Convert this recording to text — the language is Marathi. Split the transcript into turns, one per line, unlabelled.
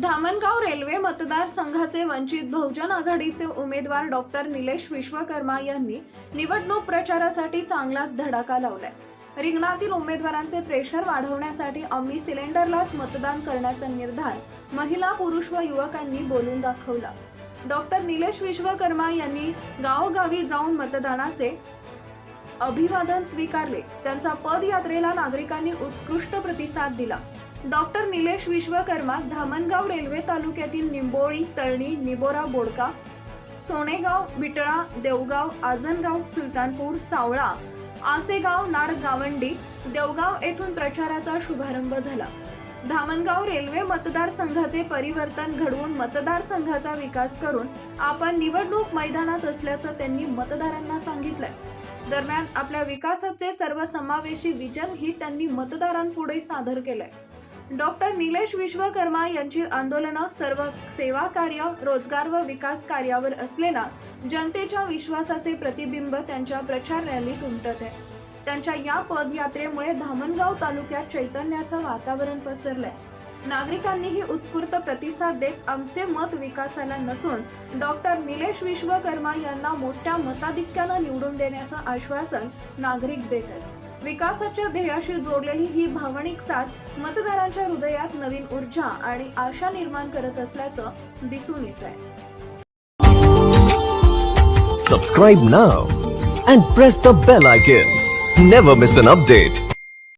धामणगाव रेल्वे मतदारसंघाचे वंचित बहुजन आघाडीचे उमेदवार डॉक्टर निलेश विश्वकर्मा यांनी निवडणूक प्रचारासाठी चांगलाच धडाका लावलाय. रिंगणातील उमेदवारांचे प्रेशर वाढवण्यासाठी आम्ही सिलेंडरलाच मतदान करण्याचा निर्धार महिला पुरुष व युवकांनी बोलून दाखवला. डॉक्टर निलेश विश्वकर्मा यांनी गावोगावी जाऊन मतदानाचे अभिवादन स्वीकारले. त्यांचा पदयात्रेला नागरिकांनी उत्कृष्ट प्रतिसाद दिला. डॉक्टर निलेश विश्वकर्मा धामणगाव रेल्वे तालुक्यातील निंबोळी तळणी निबोरा बोडका सोनेगाव बिटळा देवगाव आजनगाव सुलतानपूर सावळा आसेगाव नार गावंडी देवगाव येथून प्रचाराचा शुभारंभ झाला. धामणगाव रेल्वे मतदारसंघाचे परिवर्तन घडवून मतदारसंघाचा विकास करून आपण निवडणूक मैदानात असल्याचं त्यांनी मतदारांना सांगितलंय. दरम्यान आपल्या विकासाचे सर्वसमावेशी विजन ही त्यांनी मतदारांपुढे सादर केलंय. डॉक्टर निलेश विश्वकर्मा यांची आंदोलनं सर्व सेवा कार्य रोजगार व विकास कार्यावर असलेला जनतेच्या विश्वासाचे प्रतिबिंब त्यांच्या प्रचार रॅलीत उमटत. आहे त्यांच्या या पदयात्रेमुळे धामणगाव तालुक्यात चैतन्याचं वातावरण पसरलंय. नागरिकांनीही उत्स्फूर्त प्रतिसाद देत आमचे मत विकासाला नसून डॉक्टर निलेश विश्वकर्मा यांना मोठ्या मताधिक्यानं निवडून देण्याचं आश्वासन नागरिक देत आहेत विकासाच्या ध्येयाशी जोडलेली ही भावनिक साथ मतदारांच्या हृदयात नवीन ऊर्जा आणि आशा निर्माण करत असल्याचं दिसून येत आहे
subscribe now and press the bell icon never miss an update